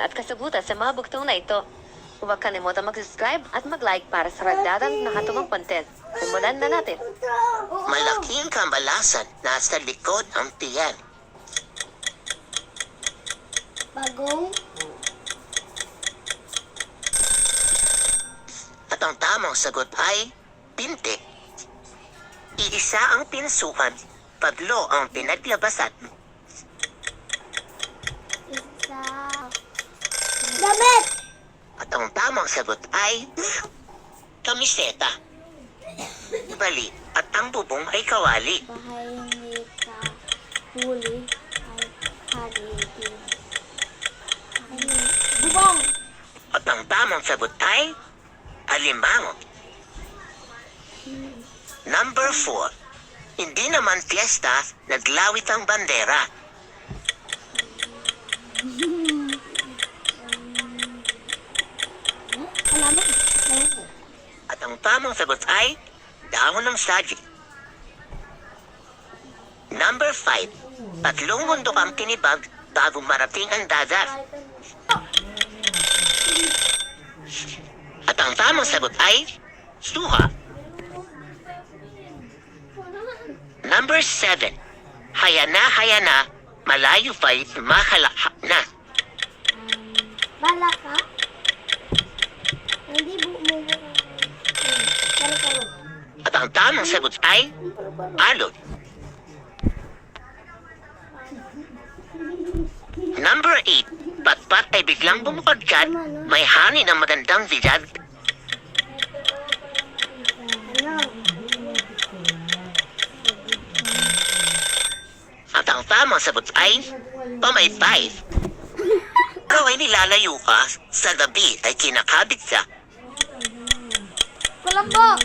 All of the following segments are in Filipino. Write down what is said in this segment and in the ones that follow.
at kasagutan sa mga bugtong na ito. Huwag kalimutan mag-subscribe at mag-like para sa ragdagang nakatumang content. Simulan na natin. Malaking kambalasan nasa likod ng tiyan. Bagong At ang tamang sagot ay pinti. Iisa ang pinsukan, tatlo ang pinaglabasan. isa. Damit! At ang tamang sagot ay kamiseta. Bali, at ang bubong ay kawali. Bahay ni sa huli ay halitin. Bubong! At ang tamang sagot ay alimango. Number 4. Hindi naman fiesta, naglawit ang bandera. Alamat. At ang tamang sagot ay dahon ng saging. Number 5. Tatlong mundo ang tinibag bago marating ang dagat. At ang tamang sagot ay suha. Number 7. Hayana, hayana, malayo pa'y makalakha na. Bala ka? Hindi bu mo Karo-karo. At ang tamang sagot ay alon. Number 8. Patpat ay biglang bumukadkad. May hangin ng magandang. Ano? At ang tamang sagot ay pamaypay. Ikaw ay nilalayo ka, sa gabi ay kinakabit ka. Kulambo!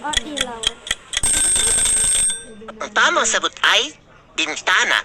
O ilaw. Ang tamang sagot ay bintana.